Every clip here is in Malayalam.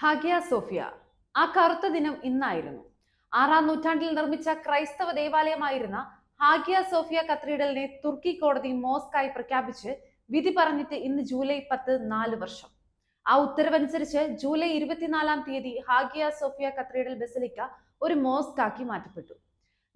ഹാഗിയ സോഫിയ ആ കറുത്ത ദിനം ഇന്നായിരുന്നു. ആറാം നൂറ്റാണ്ടിൽ നിർമ്മിച്ച ക്രൈസ്തവ ദേവാലയമായിരുന്ന ഹാഗിയ സോഫിയ കത്തീഡ്രലിനെ തുർക്കി കോടതി മോസ്കായി പ്രഖ്യാപിച്ച് വിധി പറഞ്ഞിട്ട് ഇന്ന് ജൂലൈ പത്ത് നാല് വർഷം. ആ ഉത്തരവനുസരിച്ച് ജൂലൈ ഇരുപത്തിനാലാം തീയതി ഹാഗിയ സോഫിയ കത്തീഡ്രൽ ബസലിക്ക ഒരു മോസ്കാക്കി മാറ്റപ്പെട്ടു.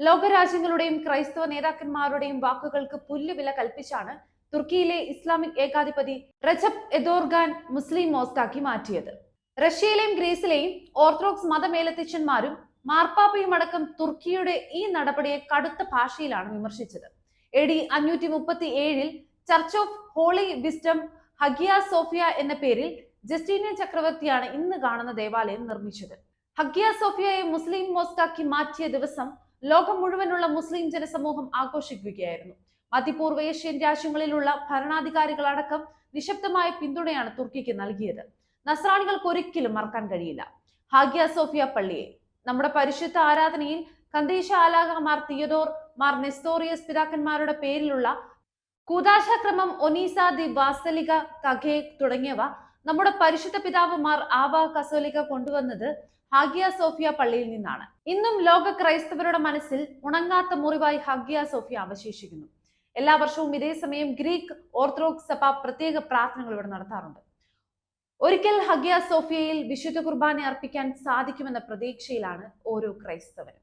ലോകരാജ്യങ്ങളുടെയും ക്രൈസ്തവ നേതാക്കന്മാരുടെയും വാക്കുകൾക്ക് പുല്ലുവില കൽപ്പിച്ചാണ് തുർക്കിയിലെ ഇസ്ലാമിക് ഏകാധിപതി റജബ് എദോർഗാൻ മുസ്ലിം മോസ്കാക്കി മാറ്റിയത്. റഷ്യയിലെയും ഗ്രീസിലെയും ഓർത്തഡോക്സ് മതമേലധ്യക്ഷന്മാരും മാർപ്പാപ്പയും അടക്കം തുർക്കിയുടെ ഈ നടപടിയെ കടുത്ത ഭാഷയിലാണ് വിമർശിച്ചത്. എ ഡി അഞ്ഞൂറ്റി മുപ്പത്തി ഏഴിൽ church of holy wisdom Hagia Sophia എന്ന പേരിൽ ജസ്റ്റീനിയൻ ചക്രവർത്തിയാണ് ഇന്ന് കാണുന്ന ദേവാലയം നിർമ്മിച്ചത്. ഹഗിയ സോഫിയയെ മുസ്ലിം മോസ്കാക്കി മാറ്റിയ ദിവസം ലോകം മുഴുവനുള്ള മുസ്ലിം ജനസമൂഹം ആഘോഷിക്കുകയായിരുന്നു. മധ്യപൂർവ ഏഷ്യൻ രാജ്യങ്ങളിലുള്ള ഭരണാധികാരികളടക്കം നിശബ്ദമായ പിന്തുണയാണ് തുർക്കിക്ക് നൽകിയത്. നസ്രാണികൾക്ക് ഒരിക്കലും മറക്കാൻ കഴിയില്ല. ഹാഗിയ സോഫിയ പള്ളിയെ. നമ്മുടെ പരിശുദ്ധ ആരാധനയിൽ കന്തീശ ആലാകമാർ തിയഡോർ മാർ നെസ്തോറിയസ് പിതാക്കന്മാരുടെ പേരിലുള്ള കൂതാശക്രമം ഒനീസ ദി വാസലിക കഖേ തുടങ്ങിയവ നമ്മുടെ പരിശുദ്ധ പിതാവ് മാർ ആവ കസോലിക കൊണ്ടുവന്നത് ഹാഗിയ സോഫിയ പള്ളിയിൽ നിന്നാണ്. ഇന്നും ലോക ക്രൈസ്തവരുടെ മനസ്സിൽ ഉണങ്ങാത്ത മുറിവായി ഹാഗിയ സോഫിയ അവശേഷിക്കുന്നു. എല്ലാ വർഷവും ഇതേ സമയം ഗ്രീക്ക് ഓർത്തഡോക്സ് സഭ പ്രത്യേക പ്രാർത്ഥനകൾ ഇവിടെ നടത്താറുണ്ട്. ഒരിക്കൽ ഹഗിയ സോഫിയയിൽ വിശുദ്ധ കുർബാന അർപ്പിക്കാൻ സാധിക്കുമെന്ന പ്രതീക്ഷയിലാണ് ഓരോ ക്രൈസ്തവനും